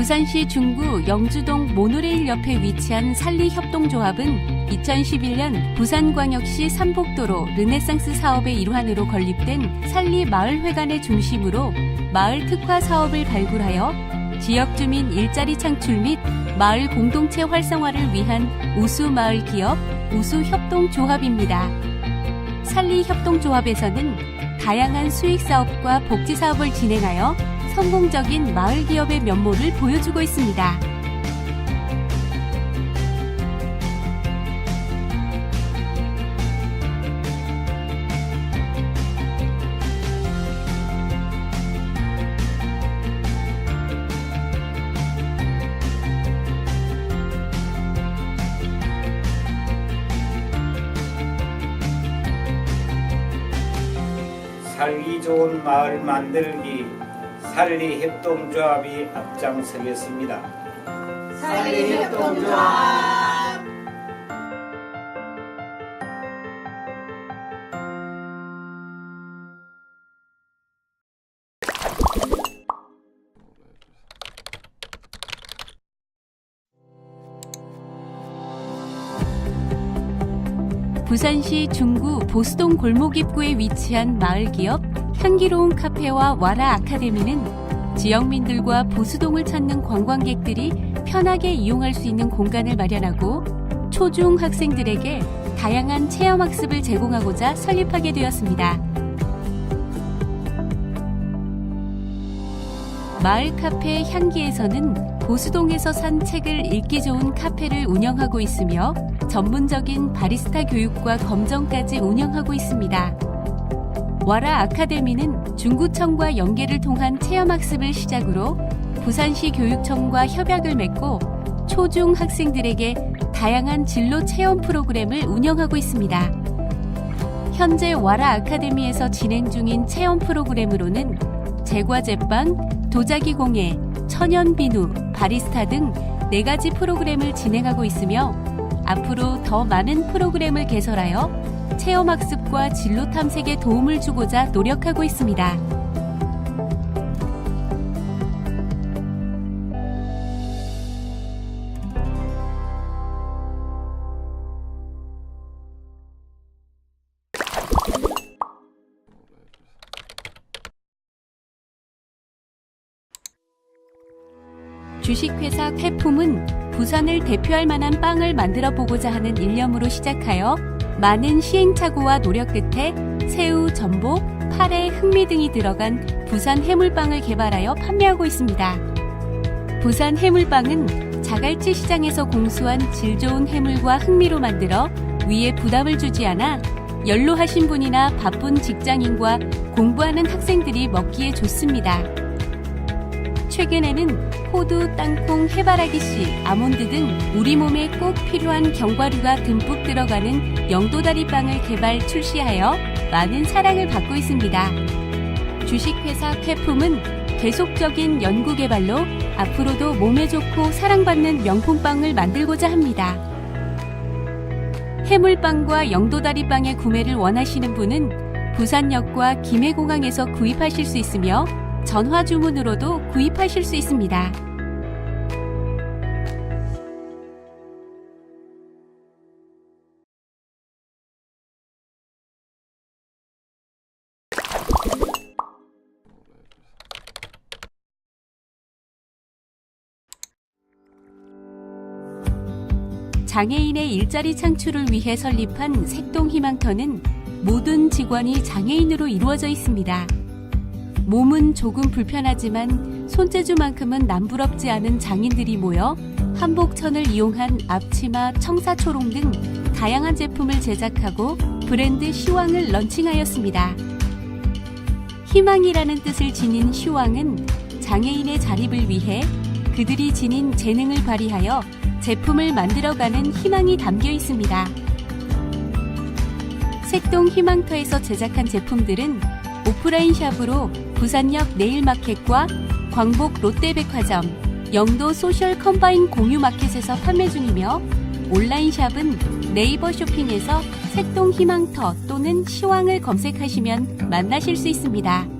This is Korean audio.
부산시 중구 영주동 모노레일 옆에 위치한 산리협동조합은 2011년 부산광역시 삼복도로 르네상스 사업의 일환으로 건립된 산리 마을회관의 중심으로 마을 특화 사업을 발굴하여 지역 주민 일자리 창출 및 마을 공동체 활성화를 위한 우수 마을 기업 우수 협동조합입니다. 산리 협동조합에서는 다양한 수익 사업과 복지 사업을 진행하여 성공적인 마을 기업의 면모를 보여주고 있습니다. 살기 좋은 마을 만들기 살리 협동조합이 앞장서겠습니다. 산리 협동조합 부산시 중구 보수동 골목 입구에 위치한 마을 기업 향기로운 카페와 와라 아카데미는 지역민들과 보수동을 찾는 관광객들이 편하게 이용할 수 있는 공간을 마련하고 초중 학생들에게 다양한 체험 학습을 제공하고자 설립하게 되었습니다. 마을 카페 향기에서는 보수동에서 산 책을 읽기 좋은 카페를 운영하고 있으며 전문적인 바리스타 교육과 검정까지 운영하고 있습니다. 와라 아카데미는 중구청과 연계를 통한 체험학습을 시작으로 부산시 교육청과 협약을 맺고 초중 학생들에게 다양한 진로 체험 프로그램을 운영하고 있습니다. 현재 와라 아카데미에서 진행 중인 체험 프로그램으로는 제과제빵, 도자기 공예, 천연 비누, 바리스타 등네 가지 프로그램을 진행하고 있으며 앞으로 더 많은 프로그램을 개설하여 체험학습과 진로 탐색에 도움을 주고자 노력하고 있습니다. 주식회사 회품은 부산을 대표할 만한 빵을 만들어 보고자 하는 일념으로 시작하여 많은 시행착오와 노력 끝에 새우, 전복, 파래, 흑미 등이 들어간 부산 해물빵을 개발하여 판매하고 있습니다. 부산 해물빵은 자갈치 시장에서 공수한 질 좋은 해물과 흑미로 만들어 위에 부담을 주지 않아 연로하신 분이나 바쁜 직장인과 공부하는 학생들이 먹기에 좋습니다. 최근에는 호두, 땅콩, 해바라기 씨, 아몬드 등 우리 몸에 꼭 필요한 견과류가 듬뿍 들어가는 영도다리 빵을 개발 출시하여 많은 사랑을 받고 있습니다. 주식회사 쾌품은 계속적인 연구 개발로 앞으로도 몸에 좋고 사랑받는 명품빵을 만들고자 합니다. 해물빵과 영도다리빵의 구매를 원하시는 분은 부산역과 김해공항에서 구입하실 수 있으며 전화 주문으로도 구입하실 수 있습니다. 장애인의 일자리 창출을 위해 설립한 색동희망터는 모든 직원이 장애인으로 이루어져 있습니다. 몸은 조금 불편하지만 손재주만큼은 남부럽지 않은 장인들이 모여 한복천을 이용한 앞치마, 청사초롱 등 다양한 제품을 제작하고 브랜드 시왕을 런칭하였습니다. 희망이라는 뜻을 지닌 시왕은 장애인의 자립을 위해 그들이 지닌 재능을 발휘하여 제품을 만들어가는 희망이 담겨 있습니다. 색동 희망터에서 제작한 제품들은 오프라인 샵으로 부산역 네일마켓과 광복 롯데백화점, 영도 소셜 컴바인 공유마켓에서 판매 중이며 온라인 샵은 네이버 쇼핑에서 색동 희망터 또는 시황을 검색하시면 만나실 수 있습니다.